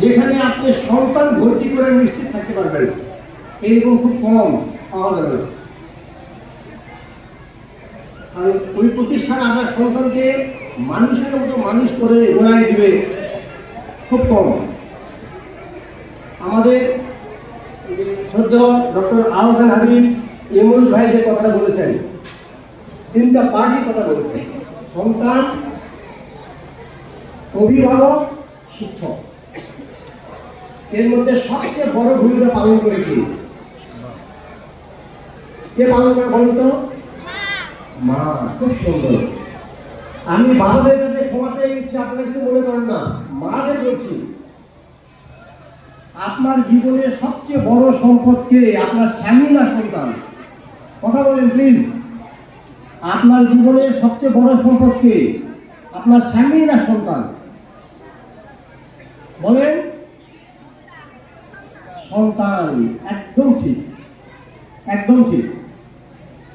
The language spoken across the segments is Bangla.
যেখানে আপনি সন্তান ভর্তি করে নিশ্চিত থাকতে পারবেন এরকম খুব কম পাওয়া যাবে। আর ওই প্রতিষ্ঠান আপনার সন্তানকে মানুষের মতো মানুষ করে ঘোরায় দিবে, খুব কম। আমাদের শ্রদ্ধ ডক্টর আহসান হাবিব এমরুজ ভাই যে কথা বলেছেন, তিনটা পার্টির কথা বলেছেন, সন্তান, অভিভাবক, শিক্ষক। এর মধ্যে সবচেয়ে বড় ভূমিকা পালন করে কি? কে পালন করে বলুন তো? মা, খুব সুন্দর। আমি বাবাদের কাছে ক্ষমা চাই নিচ্ছি, আপনারা কিছু মনে করেন না। মাদের বলছি, আপনার জীবনের সবচেয়ে বড় সম্পদ কে? আপনার স্বামী না সন্তান? কথা বলেন প্লিজ আপনার জীবনের সবচেয়ে বড় সম্পদ কে? আপনার স্বামী না সন্তান? বলেন। সন্তান, একদম ঠিক একদম ঠিক।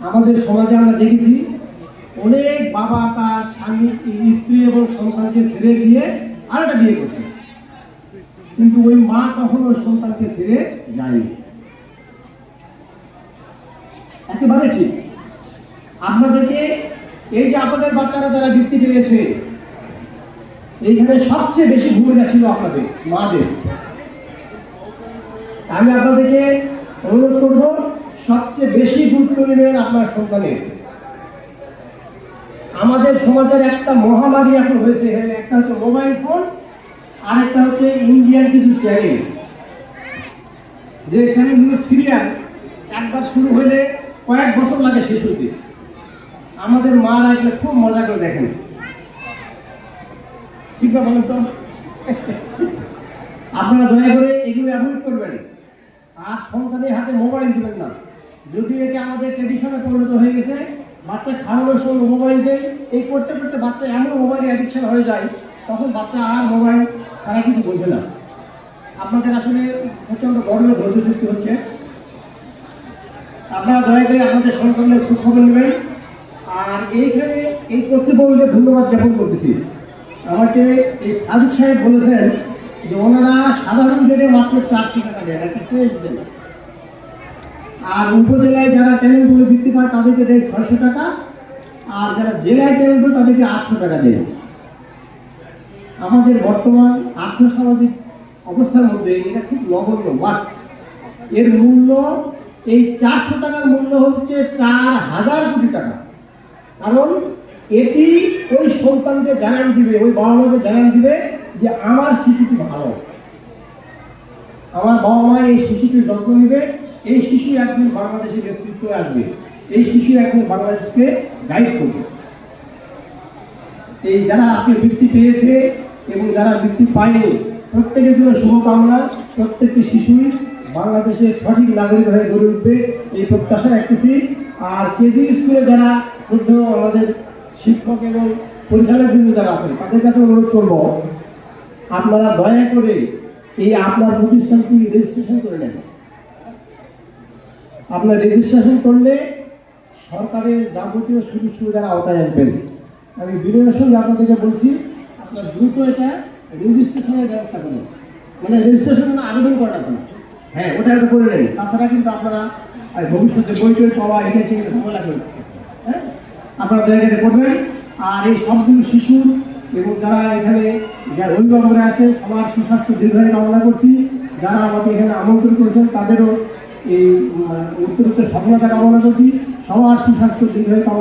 আমাদের সমাজে আমরা দেখেছি, অনেক বাবা তার স্বামী স্ত্রী এবং সন্তানকে ছেড়ে দিয়ে আরেকটা বিয়ে করছে। কিন্তু ওই মা কখনো সন্তানকে ছেড়ে যায়নি। একেবারে ঠিক। আপনাদেরকে এই যে আপনাদের বাচ্চারা যারা বৃত্তি পেয়েছে এইখানে সবচেয়ে বেশি ভূমিকা ছিল আপনাদের, মাদের। আমি আপনাদেরকে অনুরোধ করব, সবচেয়ে বেশি গুরুত্ব নেবেন আপনার সন্তানের। আমাদের সমাজের একটা মহামারী এখন হয়েছে একটা হচ্ছে মোবাইল ফোন আর একটা হচ্ছে ইন্ডিয়ান কিছু চ্যানেল যে চ্যানেলগুলো সিরিয়াল একবার শুরু হলে কয়েক বছর লাগে শেষ হতে আমাদের মারা এগুলো খুব মজা করে দেখেন। ঠিক না বলেন তো? আপনারা দয়া করে এগুলো অ্যাভয়েড করবেন। আর সন্তানের হাতে মোবাইল দিবেন না। যদি এটা আমাদের ট্রেডিশনে পরিণত হয়ে গেছে, বাচ্চা খাওয়ানোর সময় মোবাইল দেয়, এই করতে করতে বাচ্চা এমন মোবাইল অ্যাডিকশন হয়ে যায়, তখন বাচ্চা আর মোবাইল তারা কিছু বোঝে না। আপনাদের আসলে প্রচণ্ড গরমে ধৈর্য যুক্তি হচ্ছে। আপনারা দয়া করে আপনাদের সন্তানের খোঁজখবর নেবেন। আর এইখানে এই কর্তৃপক্ষকে ধন্যবাদ জ্ঞাপন করতেছি। আমাকে এই ফারুক সাহেব বলেছেন যে ওনারা সাধারণ রেটে মাত্র চারশো টাকা দেয় একটা ফ্রেশ দেন আর উপজেলায় যারা ট্যালেন্টগুলো বৃত্তি পায় তাদেরকে দেয় ছয়শো টাকা। আর যারা জেলায় ট্যালেন্ট তাদেরকে আটশো টাকা দেয়। আমাদের বর্তমান আর্থসামাজিক অবস্থার মধ্যে এটা খুব নগণ্য বাট এর মূল্য, এই চারশো টাকার মূল্য হচ্ছে চার হাজার কোটি টাকা। কারণ এটি ওই সন্তানকে জানান দিবে, ওই বাবা মাকে জানান দিবে যে আমার শিশুটি ভালো। আমার বাবা মা এই শিশুটির যত্ন নেবে, এই শিশু একদিন বাংলাদেশের নেতৃত্বে আসবে, এই শিশু একদিন বাংলাদেশকে গাইড করবে। এই যারা আজকে বৃত্তি পেয়েছে এবং যারা বৃত্তি পায়নি, প্রত্যেকের জন্য শুভকামনা, প্রত্যেকটি শিশুই বাংলাদেশের সঠিক নাগরিক হয়ে গড়ে উঠবে, এই প্রত্যাশা রাখতেছি। আর কেজি স্কুলে যারা শ্রদ্ধেয় আমাদের শিক্ষক এবং পরিচালক বিন্দু যারা আছেন, তাদের কাছে অনুরোধ করব আপনারা দয়া করে এই আপনার প্রতিষ্ঠানটি রেজিস্ট্রেশন করে নেন। আপনার রেজিস্ট্রেশন করলে সরকারের যাবতীয় সুযোগ সুবিধার আওতায় আসবেন। আমি বিনয়ের সঙ্গে আপনাদেরকে বলছি, আপনার দ্রুত এটা রেজিস্ট্রেশনের ব্যবস্থা করুন। মানে রেজিস্ট্রেশন আবেদন করা লাগবে না হ্যাঁ ওটা একটু করে নেন। তাছাড়া কিন্তু আপনারা ভবিষ্যতে বই টই পাওয়া এটা চেয়ে ঝামেলা করে হ্যাঁ আপনারা দয়া করবেন। আর এই সবগুলো শিশু এবং যারা এখানে অভিভাবকরা আছেন, সবার সুস্বাস্থ্য দীর্ঘায়ু কামনা করছি। যারা আমাকে এখানে আমন্ত্রণ করেছেন, তাদেরও এই উত্তরোত্তর সফলতা কামনা করছি। সবার সুস্বাস্থ্য দীর্ঘায়ু কামনা